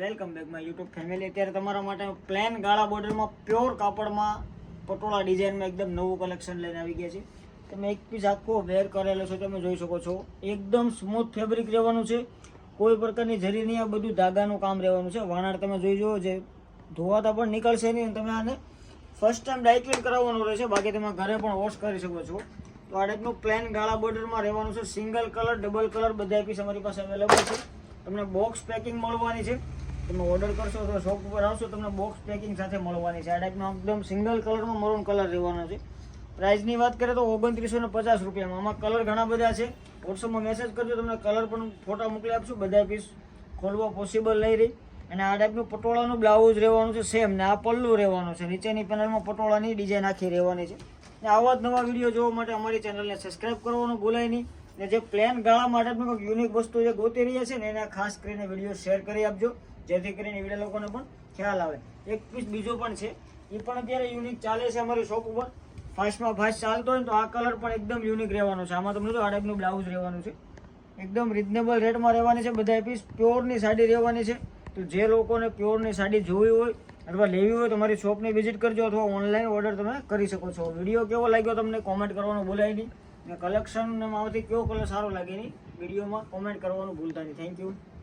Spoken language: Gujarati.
Welcome back my YouTube family અત્યારે તમારા માટે પ્લેન ગાળા બોર્ડરમાં પ્યોર કાપડમાં પટોળા ડિઝાઇનમાં એકદમ નવું કલેક્શન લઈને આવી ગયા છે તમે એક પીસ આખો વેર કરેલો છો, તમે જોઈ શકો છો. એકદમ સ્મૂથ ફેબ્રિક રહેવાનું છે. કોઈ પ્રકારની જરી નહીં, આ બધું ધાગાનું કામ રહેવાનું છે. વાણાર તમે જોઈ જુઓ જે ધોવાતા પણ નીકળશે નહીં તમે આને ફર્સ્ટ ટાઈમ ડાયક્લીન કરાવવાનું રહેશે. બાકી તમે ઘરે પણ વોશ કરી શકો છો. તો આ ટાઈપનું પ્લેન ગાળા બોર્ડરમાં રહેવાનું છે. સિંગલ કલર ડબલ કલર બધા પીસ અમારી પાસે અવેલેબલ છે. તમને બોક્સ પેકિંગ મળવાની છે. તમે ઓર્ડર કરશો તો શોપ ઉપર આવશો, તમને બોક્સ પેકિંગ સાથે મળવાની છે. આ ટાઈપનો એકદમ સિંગલ કલરમાં મરૂન કલર રહેવાનો છે. પ્રાઇસની વાત કરીએ તો ઓગણત્રીસો ને પચાસ રૂપિયામાં. આમાં કલર ઘણા બધા છે. વોટ્સઅપમાં મેસેજ કરજો, તમને કલર પણ ફોટા મોકલી આપશું. બધા પીસ ખોલવા પોસિબલ નહીં રહી. અને આ ટાઈપનું પટોળાનું બ્લાઉઝ રહેવાનું છે સેમ ને આ પલ્લું રહેવાનું છે. નીચેની પેનલમાં પટોળાની ડિઝાઇન આખી રહેવાની છે. ને આવા જ નવા વીડિયો જોવા માટે અમારી ચેનલને સબસ્ક્રાઇબ કરવાનું ભૂલાય નહીં. ને જે પ્લેન ગાળા માટે યુનિક વસ્તુ જે ગોતી રહ્યા છે ને, એને ખાસ કરીને વીડિયો શેર કરી આપજો. જેથી કરીને એવડા લોકોને પણ ખ્યાલ આવે. એક પીસ બીજો પણ છે. એ પણ અત્યારે યુનિક ચાલે છે અમારી શોપ ઉપર. ફાસ્ટમાં ફાસ્ટ ચાલતો હોય તો આ કલર પણ એકદમ યુનિક રહેવાનો છે. આમાં તમને જો આ બ્લાઉઝ રહેવાનું છે. એકદમ રિઝનેબલ રેટમાં રહેવાની છે. બધા પીસ પ્યોરની સાડી રહેવાની છે. તો જે લોકોને પ્યોરની સાડી જોવી હોય અથવા લેવી હોય તો મારી શોપની વિઝિટ કરજો અથવા ઓનલાઈન ઓર્ડર તમે કરી શકો છો. વીડિયો કેવો લાગ્યો તમને કોમેન્ટ કરવાનું ભૂલાય નહીં. ને કલેક્શનમાંથી કયો કલર સારો લાગે નહીં, વિડીયોમાં કોમેન્ટ કરવાનું ભૂલતા નહીં. Thank you